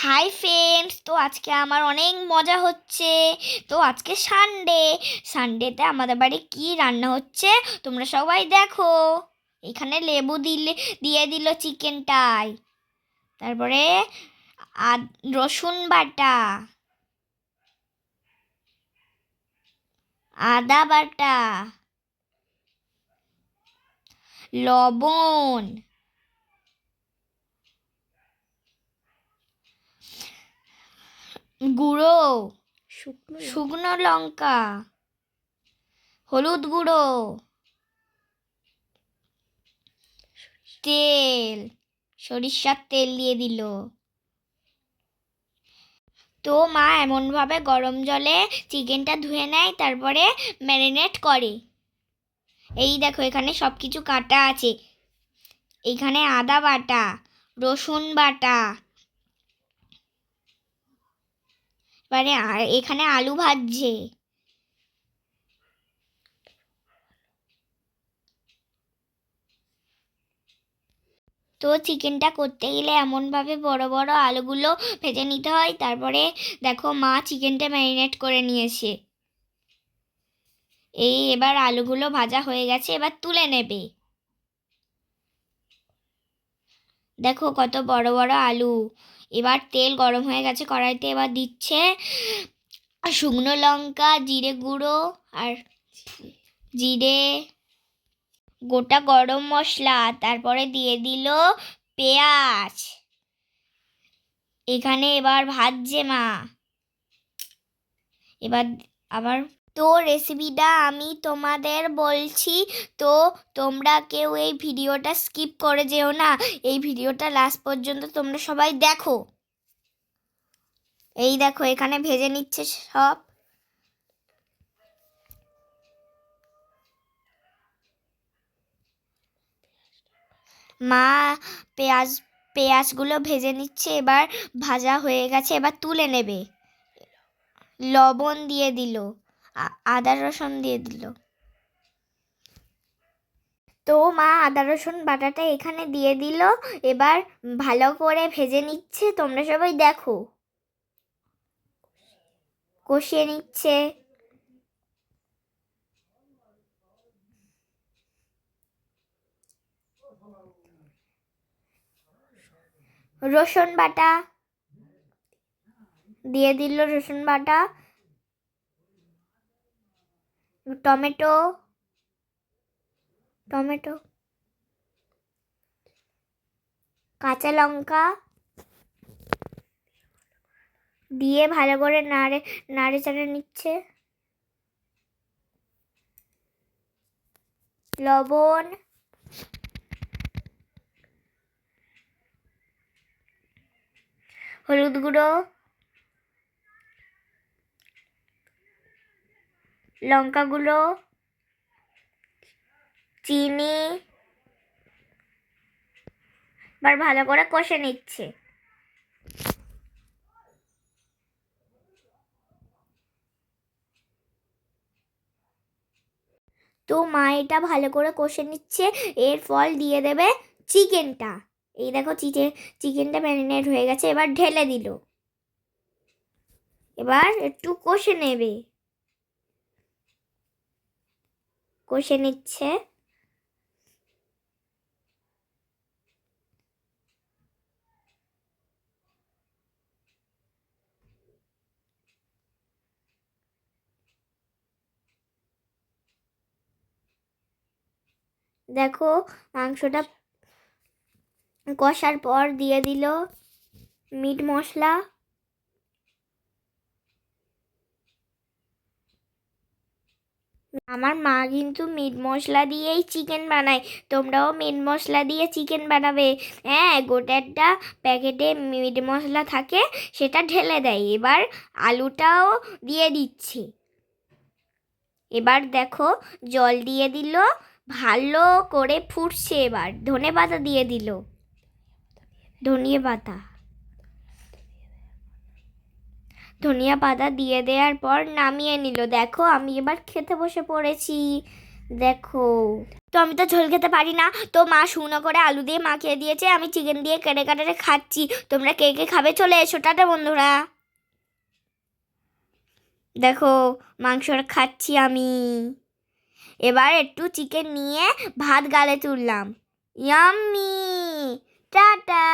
Hi friends তো আজকে আমার অনেক মজা হচ্ছে। তো আজকে সানডে সানডেতে আমাদের বাড়ি কি রান্না হচ্ছে? তোমরা সবাই দেখো। এখানে লেবু দিলে, দিয়ে দিল চিকেনটাই। তারপরে আদ, রসুন বাটা। আদা বাটা। লবণ। গুঁড়ো। শুকনো শুকনো লঙ্কা। হলুদ গুঁড়ো। তেল। সরিষার তেল দিয়ে দিল। তো মা এমনভাবে গরম জলে চিকেনটা ধুয়ে নেয় তারপরে ম্যারিনেট করে। এই দেখো এখানে সব কিছু কাটা আছে। এখানে আদা বাটা রসুন বাটা আ- এখানে আলু ভাজছে। তো চিকেনটা করতে গেলে এমনভাবে বড় বড় আলুগুলো ভেজে নিতে হয়, তারপরে দেখো মা চিকেনটা ম্যারিনেট করে নিয়েছে। এই এবার আলুগুলো ভাজা হয়ে গেছে, এবার তুলে নেবে। দেখো কত বড় বড় আলু। এবার তেল গরম হয়ে গেছে, কড়াইতে এবার দিচ্ছে শুকনো লঙ্কা, জিরে গুঁড়ো আর জিরে, গোটা গরম মশলা, তারপরে দিয়ে দিল পেঁয়াজ। এখানে এবার ভাজছে মা। এবার আবার তো রেসিপিটা আমি তোমাদের বলছি, তো তোমরা কেউ এই ভিডিওটা স্কিপ করে যেও না। এই ভিডিওটা লাস্ট পর্যন্ত তোমরা সবাই দেখো। এই দেখো, এখানে ভেজে নিচ্ছে সব। মা, পেঁয়াজ, পেঁয়াজগুলো ভেজে নিচ্ছে, এবার ভাজা হয়ে গেছে, এবার তুলে নেবে। লবণ দিয়ে দিল। আদা রসুন দিয়ে দিল। তো মা আদা রসুন বাটাটা এখানে দিয়ে দিল। এবার ভালো করে ভেজে নিচ্ছে। তোমরা সবাই দেখো। কষিয়ে নিচ্ছে। রসুন বাটা। দিয়ে দিল রসুন বাটা। টমেটো টমেটো কাঁচা লঙ্কা দিয়ে ভালো করে নাড়ে নাড়ে চাড়ে নিচ্ছে। লবণ হলুদ গুঁড়ো লঙ্কা গুঁড়ো চিনি, এবার ভালো করে কষে নিচ্ছে। তো মা এটা ভালো করে কষে নিচ্ছে, এর ফল দিয়ে দেবে চিকেনটা। এই দেখো চিকেন চিকেনটা ম্যারিনেট হয়ে গেছে, এবার ঢেলে দিল। এবার একটু কষে নেবে। কষে নিচ্ছে। দেখো মাংসটা কষার পর দিয়ে দিল মিট মশলা। আমার মা কিন্তু মিট মশলা দিয়েই চিকেন বানায়। তোমরাও মিট মশলা দিয়ে চিকেন বানাবে। হ্যাঁ গোটা একটা প্যাকেটে মিট মশলা থাকে, সেটা ঢেলে দেয়। এবার আলুটাও দিয়ে দিচ্ছে। এবার দেখো, জল দিয়ে দিল, ভালো করে ফুটছে এবার। ধনে পাতা দিয়ে দিল। ধনিয়া পাতা ধনিয়া পাতা দিয়ে দেওয়ার পর নামিয়ে নিল। দেখো, আমি এবার খেতে বসে পড়েছি। দেখো। তো আমি তো ঝোল খেতে পারি না। তো মা শুকনো করে আলু দিয়ে মাখিয়ে দিয়েছে। আমি চিকেন দিয়ে কেটে কেটে খাচ্ছি। তোমরা কে কে খাবে? চলে এসো, টাটা বন্ধুরা। দেখো মাংসটা খাচ্ছি আমি। এবার একটু চিকেন নিয়ে ভাত গালে তুললাম। Yummy, tata.